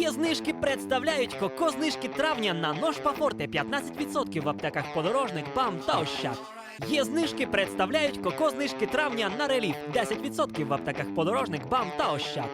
Є знижки представляють коко знижки травня на нож Пафорте 15% в аптеках подорожник, БАМ та Ощад. Є знижки представляють коко знижки травня на реліф 10% в аптеках подорожник, БАМ та Ощад. –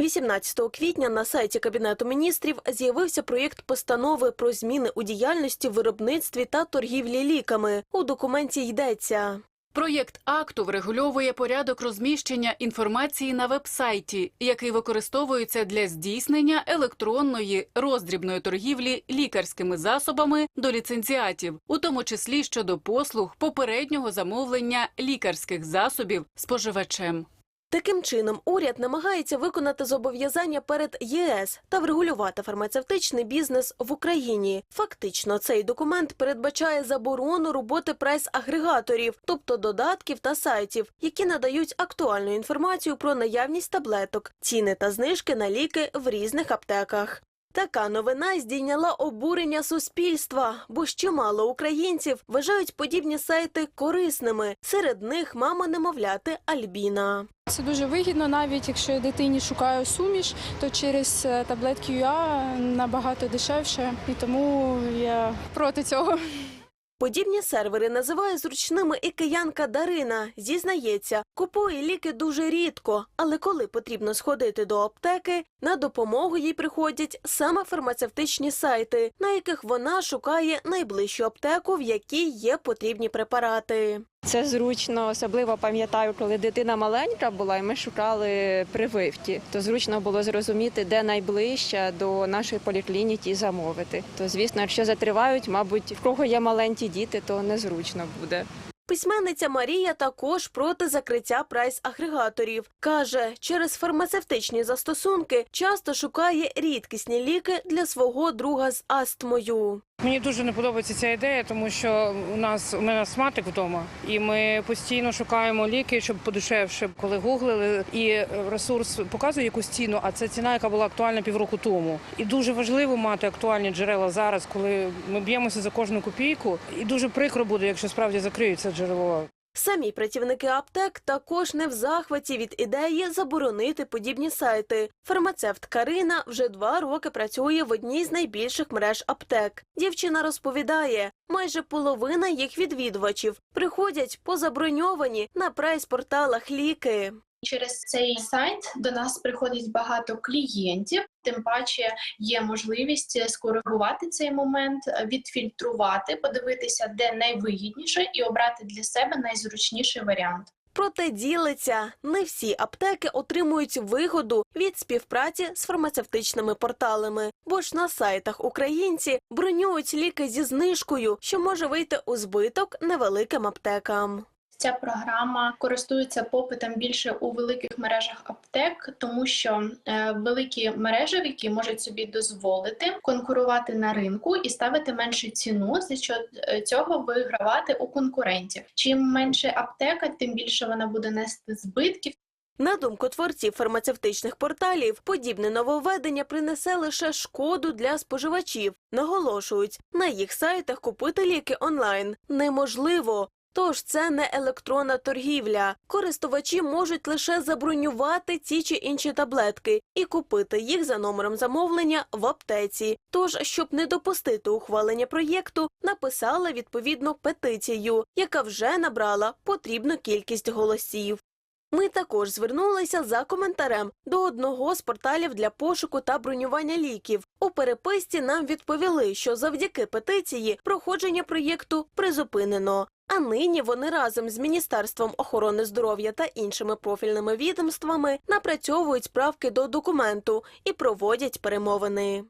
18 квітня на сайті Кабінету міністрів з'явився проєкт постанови про зміни у діяльності, виробництві та торгівлі ліками. У документі йдеться. Проєкт акту врегульовує порядок розміщення інформації на вебсайті, який використовується для здійснення електронної роздрібної торгівлі лікарськими засобами до ліцензіатів, у тому числі щодо послуг попереднього замовлення лікарських засобів споживачем. Таким чином, уряд намагається виконати зобов'язання перед ЄС та врегулювати фармацевтичний бізнес в Україні. Фактично, цей документ передбачає заборону роботи прайс-агрегаторів, тобто додатків та сайтів, які надають актуальну інформацію про наявність таблеток, ціни та знижки на ліки в різних аптеках. Така новина здійняла обурення суспільства, бо ще мало українців вважають подібні сайти корисними. Серед них мама немовляти Альбіна. Це дуже вигідно, навіть якщо я дитині шукаю суміш, то через е, таблетки ЮА набагато дешевше, і тому я проти цього. Подібні сервери називає зручними і киянка Дарина. Зізнається, купує ліки дуже рідко, але коли потрібно сходити до аптеки, на допомогу їй приходять саме фармацевтичні сайти, на яких вона шукає найближчу аптеку, в якій є потрібні препарати. Це зручно, особливо пам'ятаю, коли дитина маленька була, і ми шукали прививки. То зручно було зрозуміти, де найближче до нашої поліклініки замовити. То звісно, якщо затривають, мабуть, в кого є маленькі діти, то незручно буде. Письменниця Марія також проти закриття прайс-агрегаторів. Каже, через фармацевтичні застосунки часто шукає рідкісні ліки для свого друга з астмою. Мені дуже не подобається ця ідея, тому що у нас у мене астматик вдома, і ми постійно шукаємо ліки, щоб подешевше. Коли гуглили, і ресурс показує якусь ціну, а це ціна, яка була актуальна півроку тому. І дуже важливо мати актуальні джерела зараз, коли ми б'ємося за кожну копійку. І дуже прикро буде, якщо справді закриють це джерело. Самі працівники аптек також не в захваті від ідеї заборонити подібні сайти. Фармацевт Карина вже два роки працює в одній з найбільших мереж аптек. Дівчина розповідає, майже половина їх відвідувачів приходять позаброньовані на прайс-порталах ліки. Через цей сайт до нас приходить багато клієнтів. Тим паче є можливість скоригувати цей момент, відфільтрувати, подивитися, де найвигідніше, і обрати для себе найзручніший варіант. Проте ділиться, не всі аптеки отримують вигоду від співпраці з фармацевтичними порталами, бо ж на сайтах українці бронюють ліки зі знижкою, що може вийти у збиток невеликим аптекам. Ця програма користується попитом більше у великих мережах аптек, тому що е, великі мережевики можуть собі дозволити конкурувати на ринку і ставити меншу ціну, за що е, цього вигравати у конкурентів. Чим менше аптека, тим більше вона буде нести збитків. На думку творців фармацевтичних порталів, подібне нововведення принесе лише шкоду для споживачів. Наголошують, на їх сайтах купити ліки онлайн неможливо. Тож це не електронна торгівля. Користувачі можуть лише забронювати ці чи інші таблетки і купити їх за номером замовлення в аптеці. Тож, щоб не допустити ухвалення проєкту, написала відповідну петицію, яка вже набрала потрібну кількість голосів. Ми також звернулися за коментарем до одного з порталів для пошуку та бронювання ліків. У переписці нам відповіли, що завдяки петиції проходження проєкту призупинено. А нині вони разом з Міністерством охорони здоров'я та іншими профільними відомствами напрацьовують справки до документу і проводять перемовини.